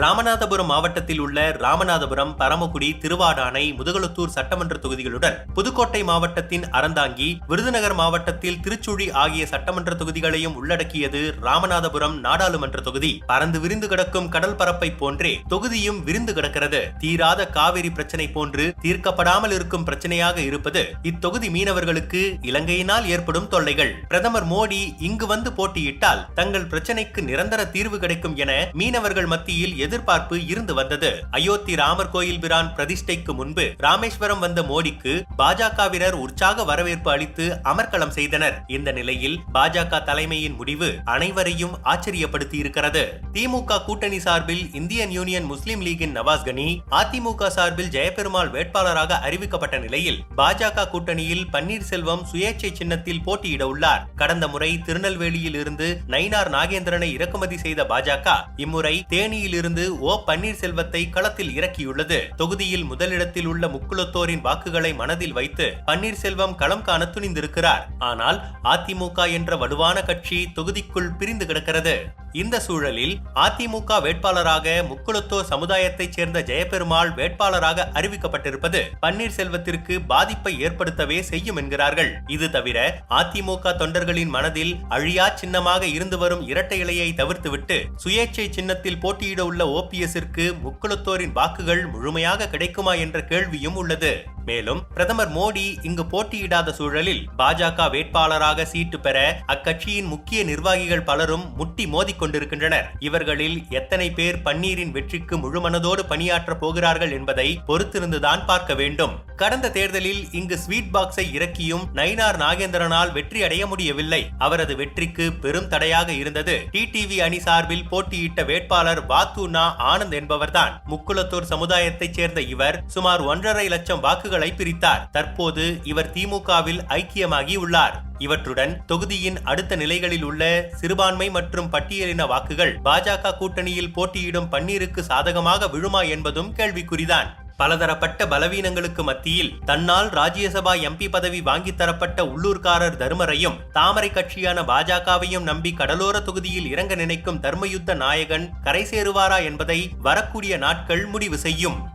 ராமநாதபுரம் மாவட்டத்தில் உள்ள ராமநாதபுரம் பரமக்குடி திருவாடானை முதுகலத்தூர் சட்டமன்ற தொகுதிகளுடன் புதுக்கோட்டை மாவட்டத்தின் அறந்தாங்கி விருதுநகர் மாவட்டத்தில் திருச்சுழி ஆகிய சட்டமன்ற தொகுதிகளையும் உள்ளடக்கியது ராமநாதபுரம் நாடாளுமன்ற தொகுதி. பறந்து விரிந்து கிடக்கும் கடல் பரப்பை போன்றே தொகுதியும் விரிந்து கிடக்கிறது. தீராத காவிரி பிரச்சனை போன்று தீர்க்கப்படாமல் இருக்கும் பிரச்சனையாக இருப்பது இத்தொகுதி மீனவர்களுக்கு இலங்கையினால் ஏற்படும் தொல்லைகள். பிரதமர் மோடி இங்கு வந்து போட்டியிட்டால் தங்கள் பிரச்சனைக்கு நிரந்தர தீர்வு கிடைக்கும் என மீனவர்கள் மத்தியில் எதிர்பார்ப்பு இருந்து வந்தது. அயோத்தி ராமர் கோயில் பிரான் பிரதிஷ்டைக்கு முன்பு ராமேஸ்வரம் வந்த மோடிக்கு பாஜகவினர் உற்சாக வரவேற்பு அளித்து அமர்க்களம் செய்தனர். இந்த நிலையில் பாஜக தலைமையின் முடிவு அனைவரையும் ஆச்சரியப்படுத்தி இருக்கிறது திமுக கூட்டணி சார்பில் இந்தியன் யூனியன் முஸ்லிம் லீகின் நவாஸ் கனி அதிமுக சார்பில் ஜெயபெருமாள் வேட்பாளராக அறிவிக்கப்பட்ட நிலையில் பாஜக கூட்டணியில் பன்னீர்செல்வம் சுயேட்சை சின்னத்தில் போட்டியிட உள்ளார். கடந்த முறை திருநெல்வேலியில் இருந்து நயினார் நாகேந்திரனை இறக்குமதி செய்த பாஜக இம்முறை தேனியில் இருந்து ஓ பன்னீர்செல்வத்தை களத்தில் இறக்கியுள்ளது. தொகுதியில் முதலிடத்தில் உள்ள முக்குளத்தோரின் வாக்குகளை மனதில் வைத்து பன்னீர்செல்வம் களம் காண துணிந்திருக்கிறார். ஆனால் அதிமுக என்ற வலுவான கட்சி தொகுதிக்குள் பிரிந்து கிடக்கிறது. இந்த சூழலில் அதிமுக வேட்பாளராக முக்குளத்தோர் சமுதாயத்தைச் சேர்ந்த ஜெயபெருமாள் வேட்பாளராக அறிவிக்கப்பட்டிருப்பது பன்னீர்செல்வத்திற்கு பாதிப்பை ஏற்படுத்தவே செய்யும் என்கிறார்கள். இது தவிர அதிமுக தொண்டர்களின் மனதில் அழியா சின்னமாக இருந்து வரும் இரட்டை இலையை தவிர்த்துவிட்டு சுயேட்சை சின்னத்தில் போட்டியிட உள்ள ஓபிஎஸ்ஸிற்கு முக்குளத்தோரின் வாக்குகள் முழுமையாக கிடைக்குமா என்ற கேள்வியும் உள்ளது. மேலும் பிரதமர் மோடி இங்கு போட்டியிடாத சூழலில் பாஜக வேட்பாளராக சீட்டு பெற அக்கட்சியின் முக்கிய நிர்வாகிகள் பலரும் முட்டி மோதிக் கொண்டிருக்கின்றனர். இவர்களில் எத்தனை பேர் பன்னீரின் வெற்றிக்கு முழுமனதோடு பணியாற்ற போகிறார்கள் என்பதை பொறுத்திருந்துதான் பார்க்க வேண்டும். கடந்த தேர்தலில் இங்கு ஸ்வீட் பாக்ஸை இறக்கியும் நயினார் நாகேந்திரனால் வெற்றி அடைய முடியவில்லை. அவரது வெற்றிக்கு பெரும் தடையாக இருந்தது. டிடிவி அணி சார்பில் போட்டியிட்ட வேட்பாளர் வாத்துனா ஆனந்த் என்பவர்தான். முக்குளத்தூர் சமுதாயத்தைச் சேர்ந்த இவர் சுமார் ஒன்றரை லட்சம் வாக்குகள் பிரித்தார். தற்போது இவர் திமுகவில் ஐக்கியமாகி உள்ளார் இவற்றுடன் தொகுதியின் அடுத்த நிலைகளில் உள்ள சிறுபான்மை மற்றும் பட்டியலின வாக்குகள் பாஜக கூட்டணியில் போட்டியிடும் பன்னீருக்கு சாதகமாக விழுமா என்பதும் கேள்விக்குறிதான். பலதரப்பட்ட பலவீனங்களுக்கு மத்தியில் தன்னால் ராஜ்யசபா எம்பி பதவி வாங்கி தரப்பட்ட உள்ளூர்காரர் தர்மரையும் தாமரை கட்சியான பாஜகவையும் நம்பி கடலோர தொகுதியில் இறங்க நினைக்கும் தர்மயுத்த நாயகன் கரை சேருவாரா என்பதை வரக்கூடிய நாட்கள் முடிவு செய்யும்.